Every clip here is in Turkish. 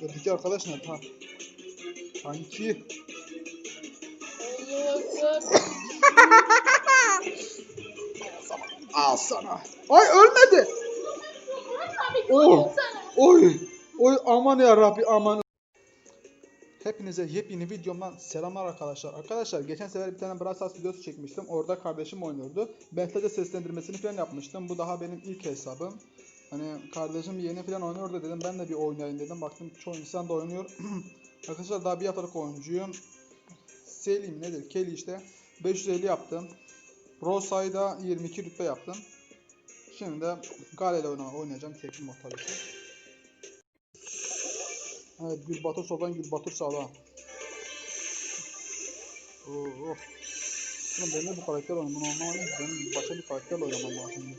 Öteki arkadaş nerede? Ha. Kanki. Al sana. Ay ölmedi. Oh. Oy. Oy aman ya Rabbi aman. Hepinize yepyeni videomdan selamlar arkadaşlar. Arkadaşlar geçen sefer bir tane Brawl Stars videosu çekmiştim. Orada kardeşim oynuyordu. Sadece seslendirmesini falan yapmıştım. Bu daha benim ilk hesabım. Hani kardeşim yeni falan oynuyordu dedim. Ben de bir oynayayım dedim. Baktım çoğu insan da oynuyor. arkadaşlar daha bir haftalık oyuncuyum. Selim nedir? Kelly işte. 550 yaptım. Rosa'yı da 22 rütbe yaptım. Şimdi de Gale ile oyna- oynayacağım. Tekli mod tabii ki. Evet Gül Batur soldan Gül Batur sağdan. Oo. Oğlum ben de bu karakter oynadım. Benim başka bir karakterle oynamam lazım.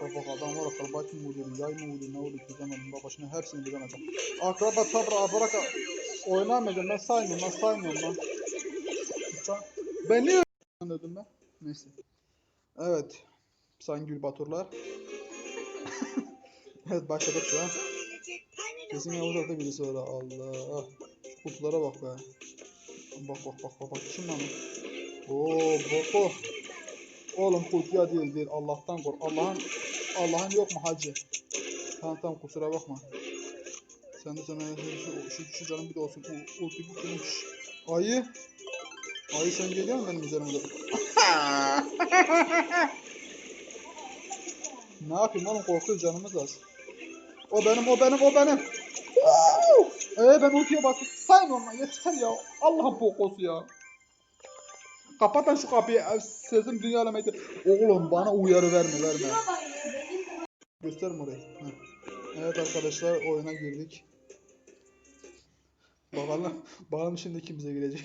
Bak adam var akrobat mı vuruyor, yay mı vuruyor, ne vuruyor çözemedim. Bak başına hepsini açacağım. Akrobat tabra bırak. Oynamayacağım ben saymıyorum ben saymıyorum lan. Ben niye oynadım ben? Neyse. Evet. Sayın Gül Baturlar. evet başladık şu an. Kesin Yavuz Atı birisi var. Allah. Kutulara bak be. Bak bak bak bak bak. Kim lan? Oo Boko. Oğlum kutuya değil değil. Allah'tan kork. Allah'ın Allah'ın yok mu hacı? Tamam tamam kusura bakma. Sen de sana şu, şu, şu canım bir de olsun. U, ulti bu kimmiş? Ayı. Ayı sen geliyor musun benim üzerime? ne yapayım oğlum korkuyor canımız az. O benim, o benim, o benim. Ee ben ultiye bastım. Sayın onunla yeter ya. Allah'ın bokosu ya. Kapatın şu kapıyı. Ee, Sesim dünya alameti. Oğlum bana uyarı verme verme. Gösterme orayı. Evet arkadaşlar oyuna girdik. Bakalım, bakalım şimdi kim bize girecek.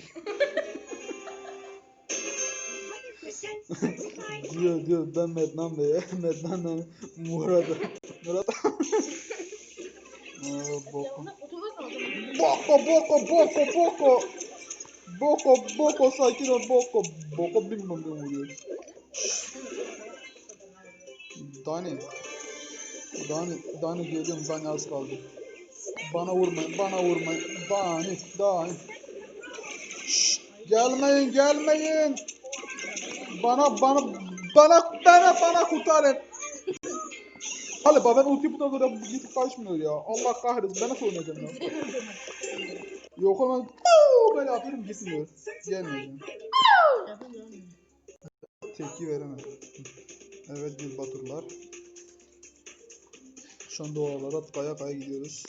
diyor diyor ben Mednan Bey'e, Mednan'la Murat'a. Murat. Aa, boko. Boko boko boko boko. Boko boko sakin ol boko. Boko bim bim vuruyor. Dani. Dani, Dani geliyorum Dani az kaldı. Bana vurmayın, bana vurmayın. Dani, Dani. Şşt, gelmeyin, gelmeyin. Bana, bana, bana, bana, bana kurtarın. Hadi ben ulti bu da böyle gidip kaçmıyor ya. Allah kahretsin ben nasıl oynayacağım ya? Yok ama! Böyle atıyorum gitmiyor. Gelmeyeceğim. Tepki veremem. Evet bir baturlar. Şu anda oralara kaya kaya gidiyoruz.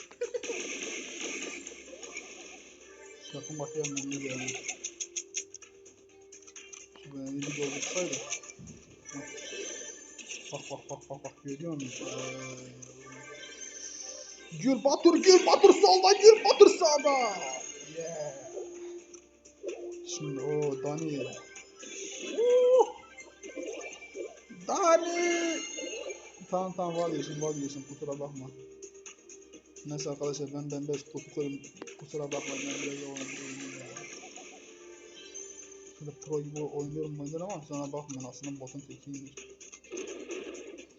Sakın bakayım ben ne yani. Şu beni bir doldursaydı. Bak bak bak bak bak görüyor musun? Ee, Gül Batur Gül Batur solda Gül Batur sağda. Yeah. Şimdi o Dani. Dani. Tamam tamam vazgeçin vazgeçin kusura bakma. Neyse arkadaşlar ben ben biraz kutu koyayım. Kusura bakmayın ben biraz oynuyorum ya. Şöyle pro gibi oynuyorum oynuyorum ama sonra bakmayın aslında botun tekiymiş.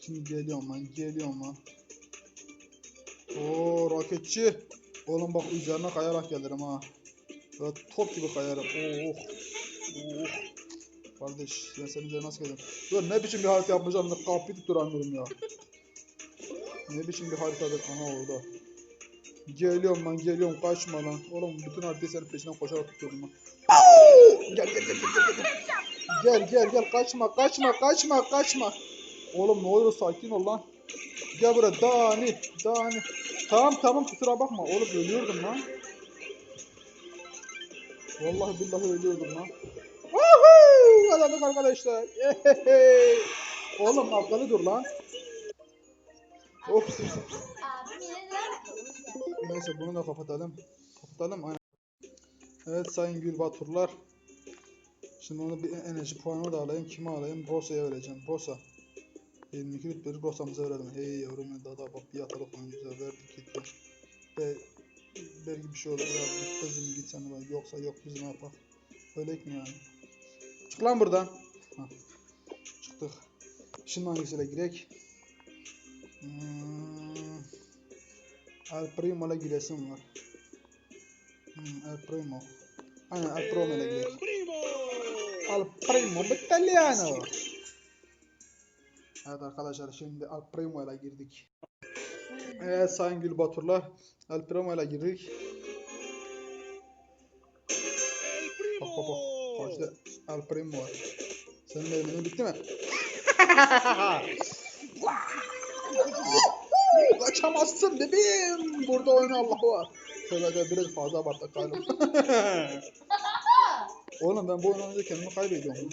Şimdi geliyorum ben geliyorum lan. Oo roketçi. Oğlum bak üzerine kayarak gelirim ha. Böyle top gibi kayarım. Oh. Oh. Kardeş ben senin üzerine nasıl gelirim? Dur ne biçim bir harita yapmışım da kapıyı tutturamıyorum ya. Ne biçim bir haritadır aha orada. Geliyorum lan geliyorum kaçma lan. Oğlum bütün haritayı senin peşinden koşarak tutuyorum lan. Gel gel gel gel gel. Gel gel gel kaçma kaçma kaçma kaçma. Oğlum ne olur sakin ol lan. Gel buraya Dani Dani. Tamam tamam kusura bakma oğlum ölüyordum lan. Vallahi billahi ölüyordum lan. Woohoo! Kazandık arkadaşlar. Yehehe. Oğlum akıllı dur lan. Of. Neyse bunu da kapatalım. Kapatalım aynen. Evet Sayın Gül Baturlar. Şimdi onu bir enerji puanı da alayım. Kime alayım? Rosa'ya vereceğim. Rosa. 22 rütbeli Rosa'mıza verelim. Hey yavrum daha da bak bir atalık oyuncuya verdik gitti. Be, belki bir şey olur ya. Kızım git sen de yoksa yok biz ne yapalım. Öyle mi yani? Çık lan buradan. Hah. Çıktık. Şimdi hangisiyle girek? Hmm. El Primo'la giresim var. Hmm, El Primo. Aynen El Primo ile. Primo! Al Primo Italiano. Evet arkadaşlar şimdi Al Primo ile girdik. Evet Sayın Gülbaturlar Al Primo ile girdik. El Bak bak bak. Karşıda Al Primo var. Senin elimin bitti mi? Kaçamazsın bebeğim. Burada oyna Allah var. Tövbe de biraz fazla abarttık galiba. Oğlum ben bu oyunu oynayınca kendimi kaybediyorum.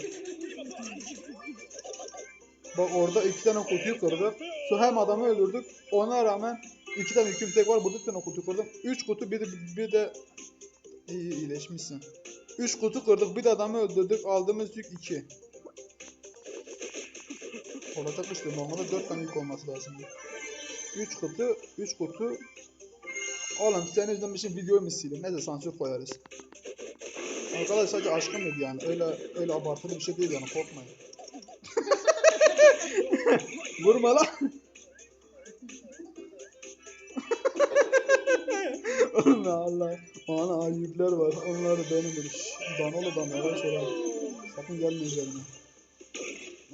Bak orada iki tane kutuyu kırdık. Şu hem adamı öldürdük. Ona rağmen iki tane hüküm tek var. Burada bir tane kutu kırdım. Üç kutu bir de, bir de iyi iyileşmişsin. Üç kutu kırdık. Bir de adamı öldürdük. Aldığımız yük iki. Olacak işte. Normalde dört tane yük olması lazım. Üç kutu. Üç kutu. Oğlum senin yüzünden bir şey videoyu mu sileyim? Neyse sansür koyarız. Arkadaşlar sadece aşkım dedi yani. Öyle öyle abartılı bir şey değil yani korkmayın. Vurma lan. Allah Allah. Ana ayıplar var. Onlar benimdir. Da merak sonra. Sakın gelme üzerine.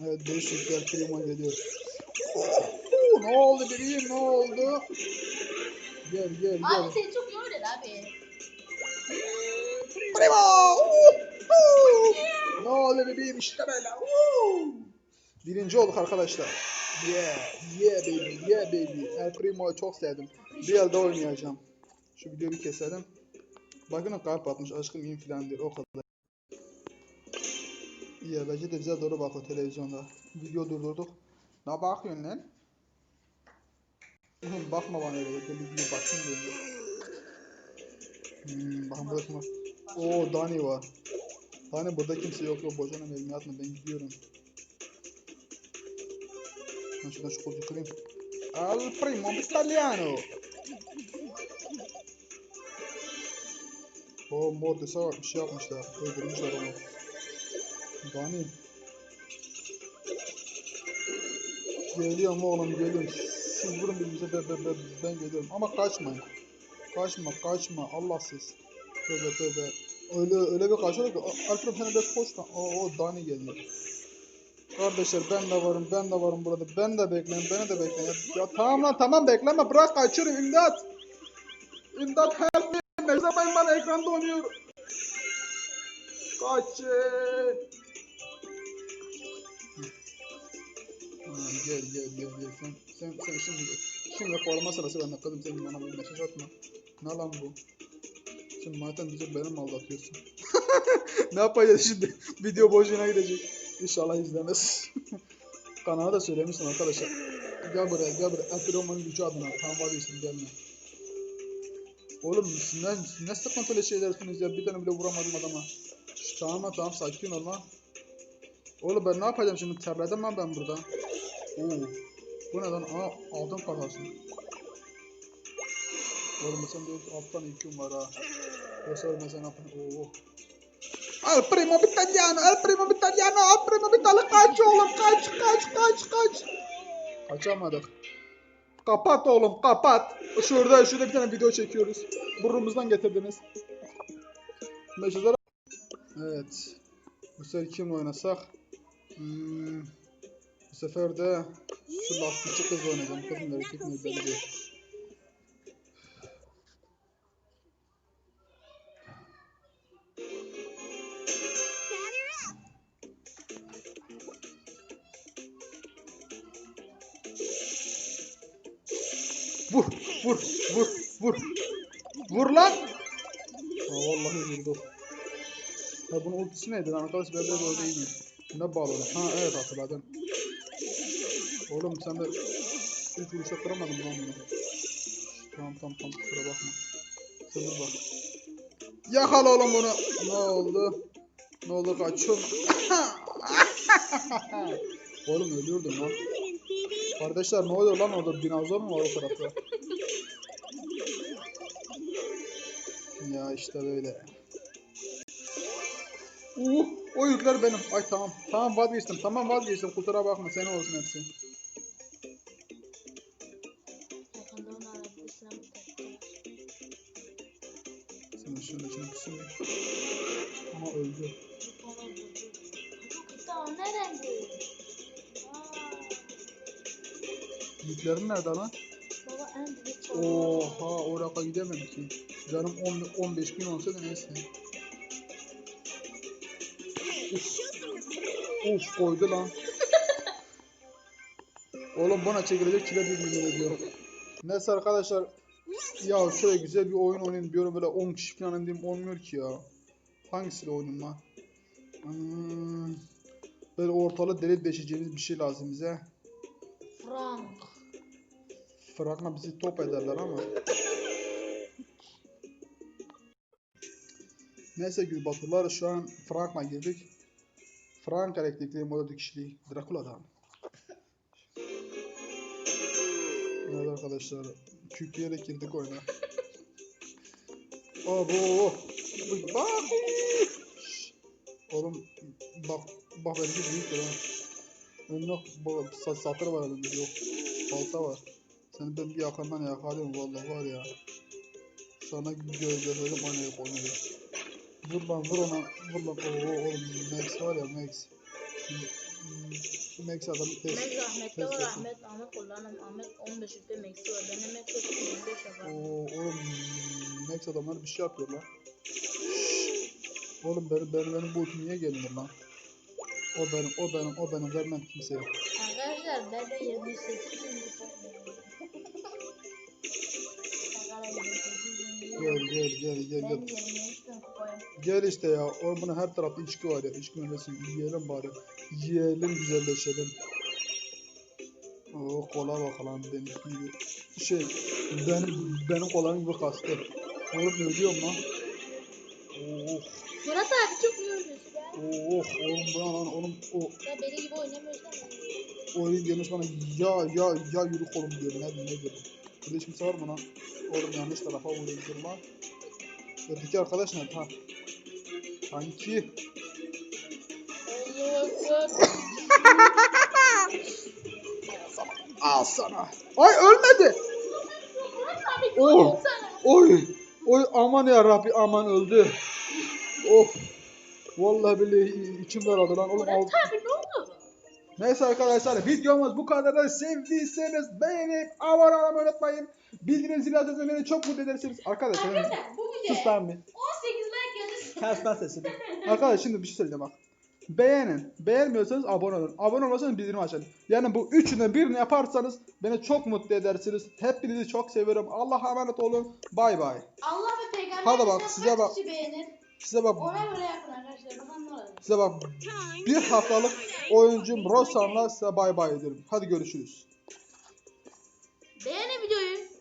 Evet 5 yükler klima geliyor. Oh, ne oldu bebeğim ne oldu? Gel gel gel. Abi seni çok iyi oynadı abi. Primo! Woohoo! Ne oldu bebeğim işte böyle. Birinci olduk arkadaşlar. Yeah, yeah baby, yeah baby. El Primo'yu çok sevdim. Bir elde oynayacağım. Şu videoyu bir keselim. Bakın kalp atmış aşkım iyi filan diyor o kadar. Ya bence de bize doğru bak o televizyonda. Video durdurduk. Ne bakıyorsun lan? Bakma bana öyle. Deli gibi baksın diyor. Hmm, bakın burada kim var? Oo Dani var. Dani burada kimse yok yok boşuna elini atma ben gidiyorum. Ben şuradan şu kolu kırayım. Al primo italiano. O Mortis'a bir şey yapmışlar. Öldürmüşler onu. Dani. Geliyorum oğlum geliyorum. Siz vurun birbirinize ben, ben, ben, ben geliyorum. Ama kaçmayın. Kaçma kaçma Allahsız. Tövbe tövbe. Öyle öyle bir kaçıyor ki Alfred sen biraz koşma. O, o Dani geliyor. Kardeşler ben de varım ben de varım burada. Ben de bekleyin beni de bekleyin. Ya, tamam lan tamam bekleme bırak kaçıyorum imdat. İmdat help me. Meczabayım bana ekranda oynuyor. Kaçın. Ha, gel gel gel gel sen sen sen şimdi şimdi forma sırası bende kızım sen bana bir mesaj atma. Ne lan bu? Şimdi zaten diyecek beni mi aldatıyorsun? ne yapacağız şimdi? Video boşuna gidecek. İnşallah izlemez. Kanala da söylemiştim arkadaşlar. Gel buraya gel buraya. Enteromanın gücü adına. Tamam vazgeçtim gelme. Oğlum siz ne, siz ne sıkıntılı şeylersiniz ya. Bir tane bile vuramadım adama. Tamam tamam sakin ol lan. Oğlum ben ne yapacağım şimdi? Terledim lan ben burada. Oo. Bu ne lan? Aa altın kasası. Oğlum sen de alttan IQ'm var ha. Yoksa ölmesen ne yapın? Oo. Al primo italiano, al primo italiano, al primo italiano kaç oğlum kaç kaç kaç kaç. Kaçamadık. Kapat oğlum kapat. Şurada şurada bir tane video çekiyoruz. Burnumuzdan getirdiniz. Mesajlara Evet. Bu sefer kim oynasak? Hmm. Bu sefer de şu lastikçi kız oynayacağım. Kızın erkek mi belli değil. Vur, vur, vur, vur. Vur lan. Ha vallahi vurdu. Ha bunun ultisi neydi lan arkadaş ben biraz öyle değil mi? Ne bağladı? Ha evet hatırladım. Oğlum sen de üç vuruşa kıramadın lan bunu. Tamam tamam tamam kusura bakma. Sen dur bak. Yakala oğlum bunu. Ne oldu? Ne oldu kaçın? oğlum ölüyordun lan. Kardeşler ne oluyor lan orada? Dinozor mu var o tarafta? Ya işte böyle. Uh, o yükler benim. Ay tamam. Tamam vazgeçtim. Tamam vazgeçtim. Kusura bakma. Senin olsun hepsi. Şimdi şunun içine tutsun. Ama öldü. Yüklerin nerede lan? baba en büyük. Oha oraya gidemem ki. Canım 10, 15 bin olsa da neyse. Uf. Uf koydu lan. Oğlum bana çekilecek çile bir yemin ediyorum. Neyse arkadaşlar. Ya şöyle güzel bir oyun oynayayım diyorum böyle 10 kişi falan indim olmuyor ki ya. Hangisiyle oynayayım lan? Hmm. Böyle ortalığı deli deşeceğimiz bir şey lazım bize. Frank. Frank'la bizi top ederler ama. Neyse Gülbaturlar şu an Frank'la girdik. Frank elektrikli moda kişiliği Drakula'dan. Evet arkadaşlar. Kükreyerek girdik oyuna. Abo. Bak. Oğlum bak bak benimki büyük ya. Önüne bak, sa- satır var önümde yok. Balta var. Seni ben bir yakından yakalıyorum vallahi var ya. Sana göz gösterim oynayıp oynayıp. Vur lan vur ona vur lan. Oo oğlum Max var ya Max. Max adamı test. Ahmet rahmetli test var. Ahmet. Ahmet kullanım. Ahmet 15 yüzde meksi var. Benim meksi 25 yapar. Oo oğlum Max adamlar bir şey yapıyor lan. Oğlum benim benim benim ultim niye gelmiyor lan? O benim o benim o benim vermem kimseye. Arkadaşlar ben de 28 bin Gel gel gel gel gel. 23 bin kupayım. Gel işte ya. Bunun her tarafta içki var ya. İçki memesi yiyelim bari. Yiyelim güzelleşelim. Oo kola bakalım benim gibi. Şey benim benim kolam gibi kastı. Oğlum ölüyorum lan. Oh Murat abi çok iyi oynuyorsun ya. oh oğlum bu ne lan oğlum o Ya benim gibi oynamıyorsan oyun gelmiş bana ya ya ya yürü kolum diyor ne ne diyor. Burada kimse var lan? Oğlum yanlış tarafa vuruyorum lan. Öteki arkadaş nerede ha? Akbar. Al sana. Ay ölmedi. Oh. Oy. Oy aman ya Rabbi aman öldü. Of. Vallahi billahi içim daraldı lan. Oğlum. Murat abi ne oldu? Neyse arkadaşlar videomuz bu kadar. Sevdiyseniz beğenip abone olmayı unutmayın. Bildirim zili açarsanız beni çok mutlu edersiniz. Arkadaşlar Arkadaşlar bu sus videoya bir. 18 like gelirse Kes sesini. Arkadaşlar şimdi bir şey söyleyeceğim bak. Beğenin. Beğenmiyorsanız abone olun. Abone olursanız bildirim açın. Yani bu üçünden birini yaparsanız beni çok mutlu edersiniz. Hepinizi çok seviyorum. Allah'a emanet olun. Bay bay. Allah ve peygamber Hadi bak, size bak. beğenir? Size bak size bak bir haftalık oyuncum Rosan'la size bay bay ediyorum. Hadi görüşürüz. Beğenin videoyu.